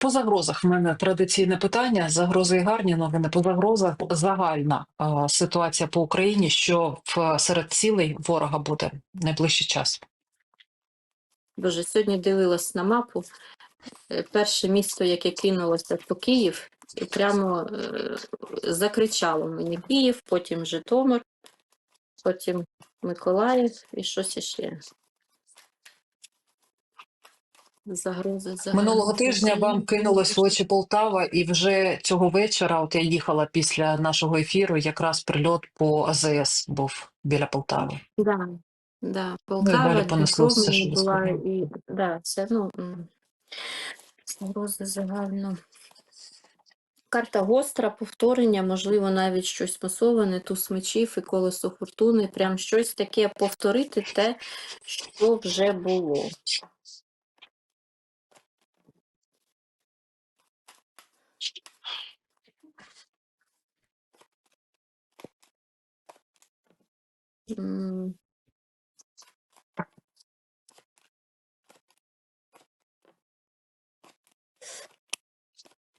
По загрозах в мене традиційне питання. Загрози і гарні новини. По загрозах загальна е, ситуація по Україні, що в серед цілей ворога буде найближчий час. Боже, сьогодні дивилась на мапу. Е, Перше місто, яке кинулося, то Київ, і прямо е, закричало мені Київ, потім Житомир, потім Миколаїв і щось іще. Загрози, загрози. Минулого тижня вам кинулось в очі Полтава, і вже цього вечора, от я їхала після нашого ефіру, якраз прильот по АЗС був біля Полтави. Да, да. Ну, Полтава, що була, і да, це ну загрози загально. Карта гостра, повторення, можливо, навіть щось масоване, туз мечів і колесо фортуни, прям щось таке повторити те, що вже було.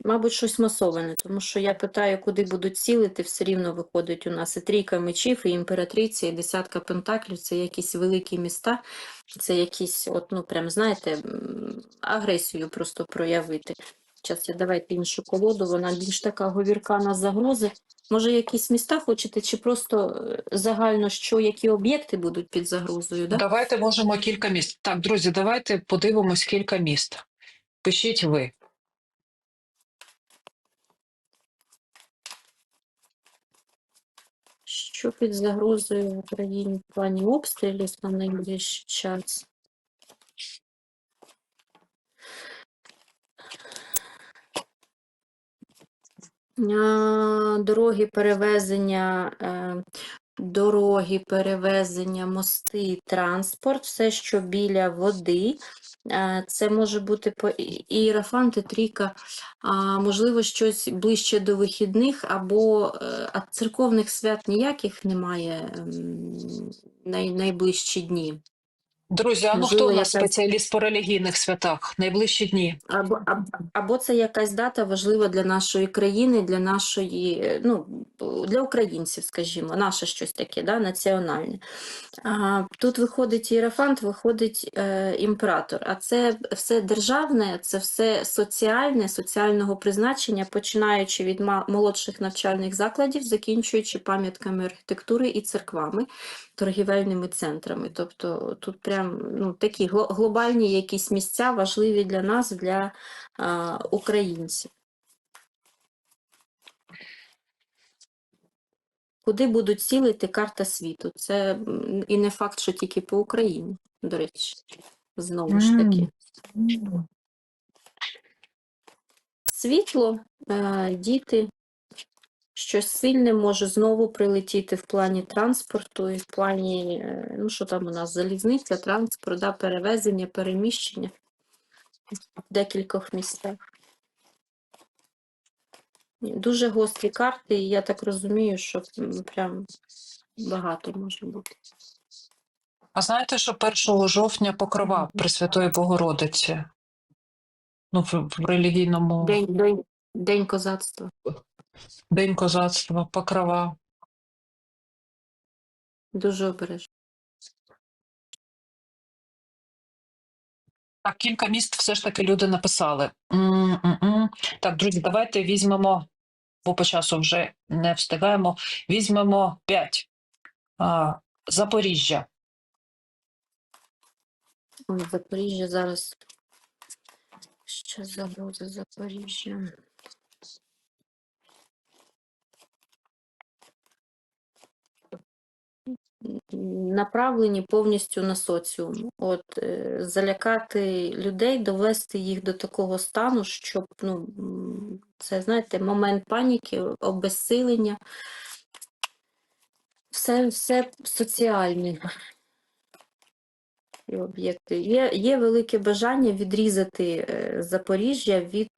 Мабуть, щось масоване, тому що я питаю, куди будуть цілити, все рівно виходить у нас і трійка мечів, і імператриця, і десятка пентаклів, це якісь великі міста, це якісь, от, ну, прям, знаєте, агресію просто проявити. Зараз я давайте іншу колоду, вона більш така говірка на загрози. Може, якісь міста хочете, чи просто е, загально, що які об'єкти будуть під загрозою? Да? Давайте можемо кілька міст. Так, друзі, давайте подивимось кілька міст. Пишіть ви. Що під загрозою в Україні в плані обстрілів на найближчий час? Дороги перевезення, е, дороги перевезення, мости, транспорт, все, що біля води. Е, Це може бути по і- ієрофанти, трійка, можливо, щось ближче до вихідних, або е, церковних свят ніяких немає ем, най, найближчі дні. Друзі, а ну хто у нас якась- спеціаліст по релігійних святах? Найближчі дні. Або, або, або це якась дата важлива для нашої країни, для нашої, ну, для українців, скажімо, наше щось таке, да, національне. А, тут виходить іерофант, виходить е, імператор. А це все державне, це все соціальне, соціального призначення, починаючи від молодших навчальних закладів, закінчуючи пам'ятками архітектури і церквами, торгівельними центрами. Тобто тут ну, такі глобальні якісь місця важливі для нас, для а, українців. Куди будуть цілити карта світу? Це і не факт, що тільки по Україні, до речі, знову ж таки. Світло, е, діти, щось сильне може знову прилетіти в плані транспорту і в плані, е, ну що там у нас, залізниця, транспорт, да, перевезення, переміщення в декількох місцях. Дуже гострі карти, і я так розумію, що прям багато може бути. А знаєте, що 1 жовтня покрова Пресвятої Богородиці? Ну, в, в релігійному День, день, день козацтва. День козацтва, покрова. Дуже обережно. Так, кілька міст все ж таки люди написали. М-м-м. Так, друзі, давайте візьмемо, бо по часу вже не встигаємо. Візьмемо 5. А, Запоріжжя. Ой, Запоріжжя зараз. Ще загроза Запоріжжя. Направлені повністю на соціум. От е, залякати людей, довести їх до такого стану, щоб ну, це, знаєте, момент паніки, обезсилення. Все, все соціальне об'єкти. Є, є велике бажання відрізати е, Запоріжжя від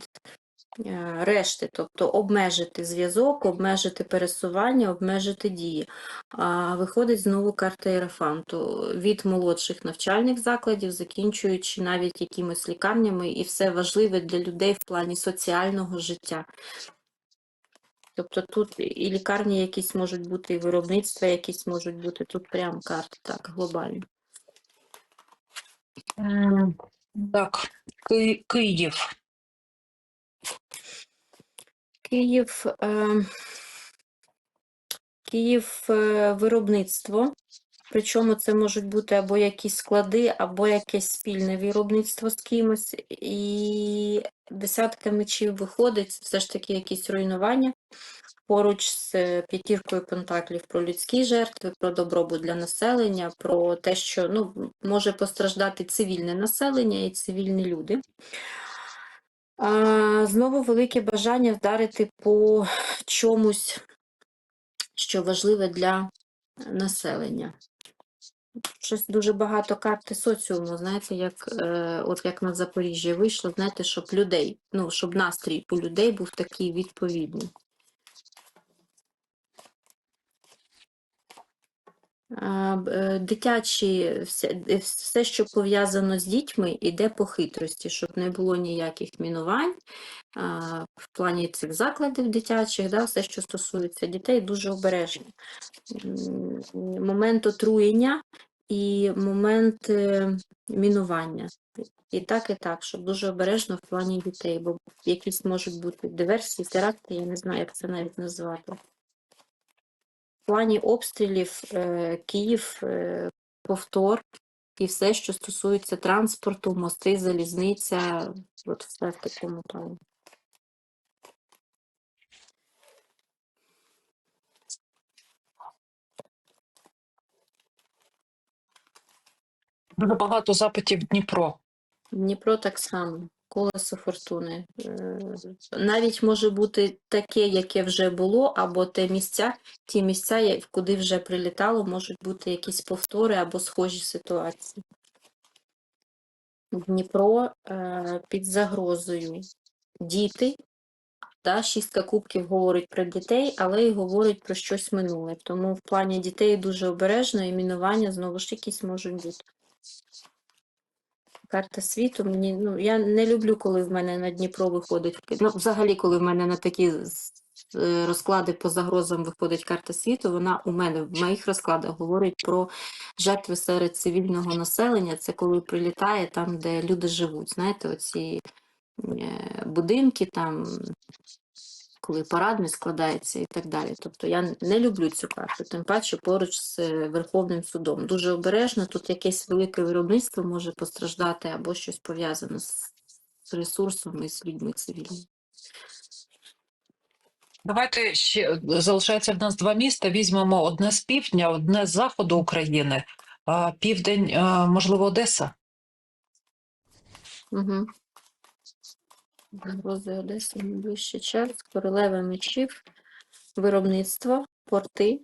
решти, тобто обмежити зв'язок, обмежити пересування, обмежити дії. А виходить знову карта Єрофанту від молодших навчальних закладів, закінчуючи навіть якимись лікарнями, і все важливе для людей в плані соціального життя. Тобто тут і лікарні якісь можуть бути, і виробництва якісь можуть бути. Тут прям карти так глобальні. Так, Ки- Київ. Київ, е, Київ е, виробництво. Причому це можуть бути або якісь склади, або якесь спільне виробництво з кимось. І десятка мечів виходить, все ж таки якісь руйнування. Поруч з п'ятіркою пентаклів про людські жертви, про добробут для населення, про те, що ну, може постраждати цивільне населення і цивільні люди. Знову велике бажання вдарити по чомусь, що важливе для населення. Щось дуже багато карти соціуму, знаєте, як, е, от як на Запоріжжя вийшло, знаєте, щоб людей, ну, щоб настрій у людей був такий відповідний. А, б- е, Дитячі, все, е, все, що пов'язано з дітьми, іде по хитрості, щоб не було ніяких мінувань а, в плані цих закладів дитячих, да, все, що стосується дітей, дуже обережно. Момент отруєння і момент е, мінування. І так, і так, щоб дуже обережно в плані дітей, бо якісь можуть бути диверсії, теракти, я не знаю, як це навіть назвати. В плані обстрілів е, Київ, е, повтор і все, що стосується транспорту, мости, залізниця, от все в такому плані. Дуже багато запитів Дніпро. Дніпро так само, колесо фортуни. Навіть може бути таке, яке вже було, або те місця, ті місця, куди вже прилітало, можуть бути якісь повтори або схожі ситуації. Дніпро е, під загрозою. Діти. Та, шістка кубків говорить про дітей, але й говорить про щось минуле. Тому в плані дітей дуже обережно і мінування знову ж якісь можуть бути. Карта світу мені, ну, я не люблю, коли в мене на Дніпро виходить. Ну, взагалі, коли в мене на такі е, розклади по загрозам виходить карта світу, вона у мене в моїх розкладах говорить про жертви серед цивільного населення. Це коли прилітає там, де люди живуть. Знаєте, оці е, будинки, там, коли парадний складається і так далі. Тобто я не люблю цю карту, тим паче поруч з е, Верховним судом. Дуже обережно, тут якесь велике виробництво може постраждати або щось пов'язане з з ресурсом і з людьми цивільними. Давайте ще залишається в нас два міста. Візьмемо одне з півдня, одне з заходу України. А, Південь, можливо, Одеса. Угу. Загрози Одеси, найближчий час, королева мечів, виробництво, порти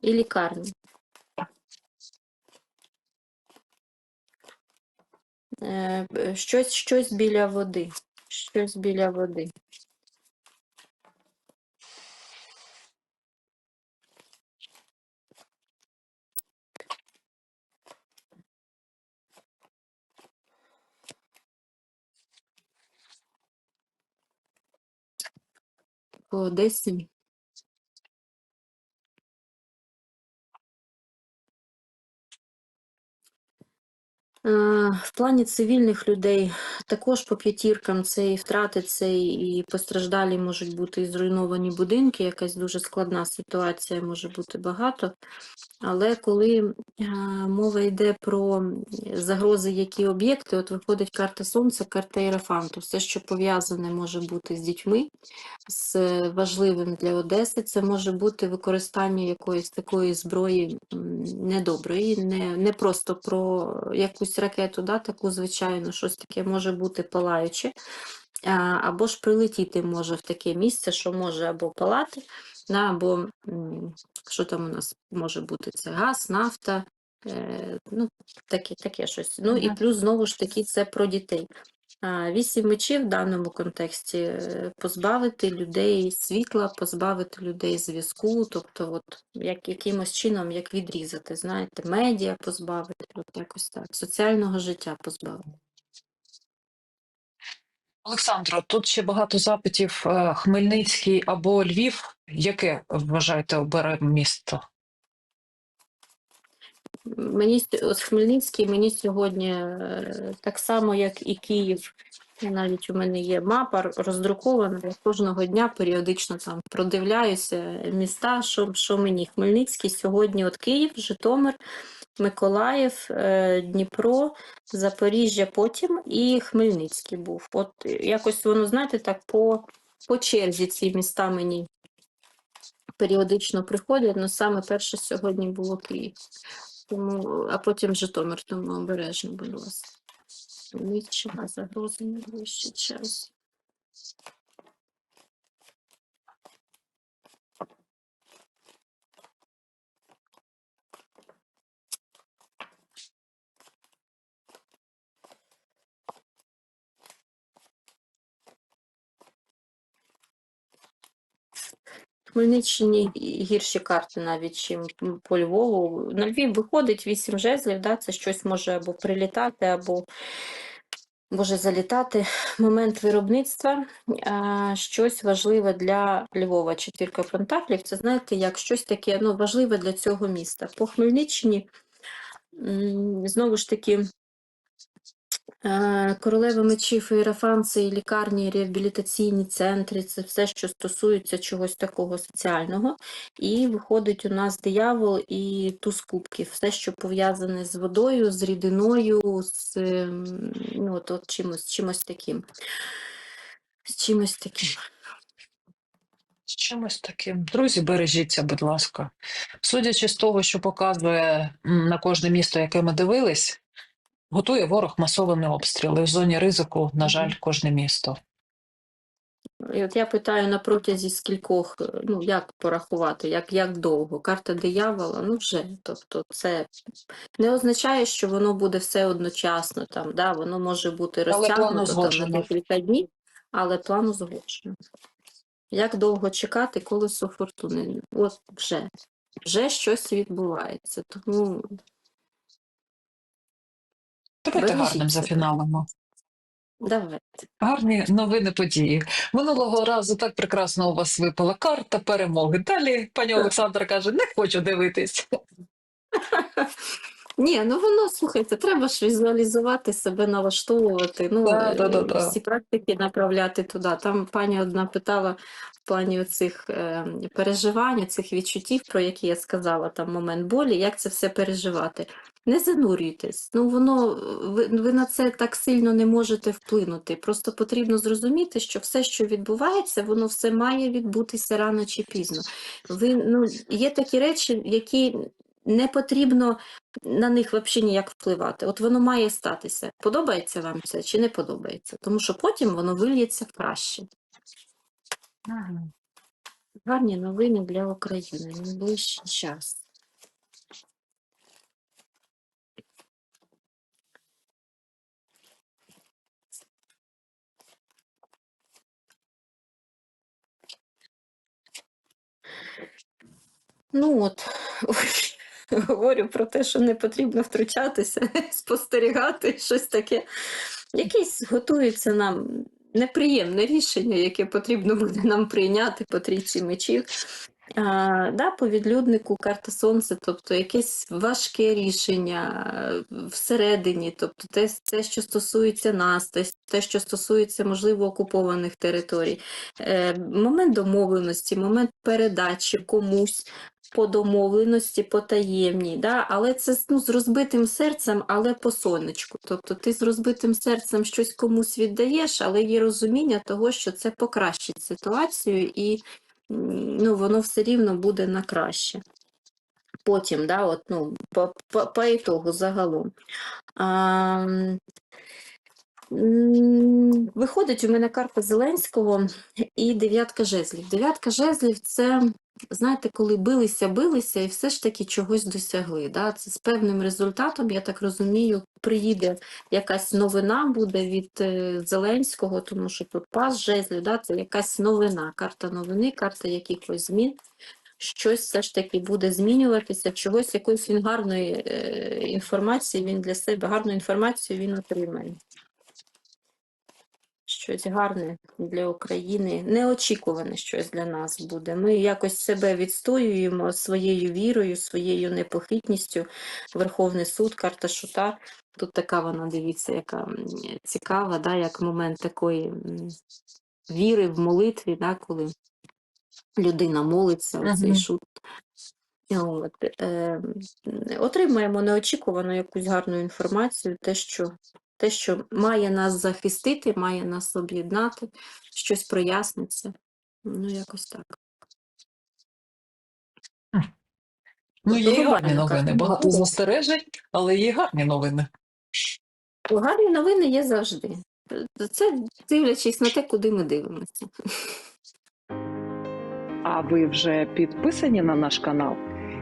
і лікарні. Е, Щось, щось біля води. Щось біля води. По Одесі. Е, В плані цивільних людей також по п'ятіркам це і втрати, це і постраждалі можуть бути і зруйновані будинки, якась дуже складна ситуація може бути багато. Але коли е, мова йде про загрози, які об'єкти, от виходить карта Сонця, карта Єрофанту, все, що пов'язане може бути з дітьми, з важливим для Одеси, це може бути використання якоїсь такої зброї недоброї, не, не просто про якусь ракету, да, таку звичайну, щось таке може бути палаюче, або ж прилетіти може в таке місце, що може або палати, да, або що там у нас може бути? Це газ, нафта, е, ну, таке, таке щось. Ну і плюс знову ж таки це про дітей. Вісім мечів в даному контексті е, позбавити людей світла, позбавити людей зв'язку, тобто, от як якимось чином як відрізати, знаєте, медіа позбавити, от якось так, соціального життя позбавити. Олександро, тут ще багато запитів. е, Хмельницький або Львів. Яке вважаєте оберемо місто? Мені Хмельницький мені сьогодні е, так само, як і Київ. Навіть у мене є мапа роздрукована. Я кожного дня періодично там продивляюся міста, що, що мені Хмельницький сьогодні. От Київ, Житомир, Миколаїв, е, Дніпро, Запоріжжя потім і Хмельницький був. От якось воно, знаєте, так по, по черзі ці міста мені періодично приходять. але саме перше сьогодні було Київ. Тому, а потім Житомир, тому обережно, будь ласка. Нічого загрози найближчий час. Хмельниччині гірші карти навіть, чим по Львову. На Львів виходить вісім жезлів, да, це щось може або прилітати, або може залітати. Момент виробництва, а, щось важливе для Львова. Четвірка пентаклів. Це знаєте, як щось таке ну, важливе для цього міста. По Хмельниччині знову ж таки. Королева мечів, і лікарні, і реабілітаційні центри це все, що стосується чогось такого соціального. І виходить у нас диявол і туз кубків, все, що пов'язане з водою, з рідиною, з ем, ну, от, от чимось, чимось таким. З чимось таким. З чимось таким. Друзі, бережіться, будь ласка. Судячи з того, що показує на кожне місто, яке ми дивились, готує ворог масовані обстріли. В зоні ризику, на жаль, кожне місто. І от я питаю на протязі скількох, е, ну як порахувати, як, як довго? Карта диявола, ну вже. Тобто це не означає, що воно буде все одночасно, там, да, воно може бути розтягнуто там, на декілька днів, але план узгоджено. Як довго чекати колесо фортуни? От вже. Вже щось відбувається. Тому Давайте Бережіть гарним зафіналимо. давайте. Гарні новини події. Минулого разу так прекрасно у вас випала карта перемоги. Далі пані Олександра каже: не хочу дивитись. Ні, ну воно слухайте, треба ж візуалізувати себе, налаштовувати. Ну, Да, е, да, да, да. всі практики направляти туди. Там пані одна питала в плані цих е, переживань, цих відчуттів, про які я сказала, там момент болі, як це все переживати. Не занурюйтесь. Ну, воно ви, ви на це так сильно не можете вплинути. Просто потрібно зрозуміти, що все, що відбувається, воно все має відбутися рано чи пізно. Ви, ну, є такі речі, які не потрібно на них взагалі ніяк впливати. От воно має статися. Подобається вам це чи не подобається? Тому що потім воно вильється в краще. Гарні новини для України. Найближчий час. Ну от, говорю про те, що не потрібно втручатися, спостерігати щось таке. Якесь готується нам неприємне рішення, яке потрібно буде нам прийняти по трійці мечів. Да, по відлюднику карта сонця, тобто якесь важке рішення е, всередині, тобто те, те, що стосується нас, те, те, що стосується, можливо, окупованих територій. Е, момент домовленості, момент передачі комусь по домовленості, по таємній, да? але це ну, з розбитим серцем, але по сонечку. Тобто ти з розбитим серцем щось комусь віддаєш, але є розуміння того, що це покращить ситуацію і ну, воно все рівно буде на краще. Потім, да, от, ну, по, по, по ітогу загалом. А, виходить у мене карта Зеленського і дев'ятка жезлів. Дев'ятка жезлів це знаєте, коли билися, билися і все ж таки чогось досягли. Да? Це з певним результатом, я так розумію, приїде якась новина буде від е, Зеленського, тому що тут пас жезлів, да? це якась новина, карта новини, карта якихось змін. Щось все ж таки буде змінюватися, чогось, якоїсь він гарної е, інформації він для себе, гарну інформацію він отримає. Щось гарне для України, неочікуване щось для нас буде. Ми якось себе відстоюємо своєю вірою, своєю непохитністю. Верховний суд, карта шута. Тут така вона, дивіться, яка цікава, да, як момент такої віри в молитві, да, коли людина молиться, оцей Мгм. шут. От, е, отримаємо неочікувану якусь гарну інформацію, те, що, те, що має нас захистити, має нас об'єднати, щось проясниться. Ну, якось так. Ну, є і гарні новини. Багато застережень, але є гарні новини. Гарні новини є завжди. Це дивлячись на те, куди ми дивимося. А ви вже підписані на наш канал?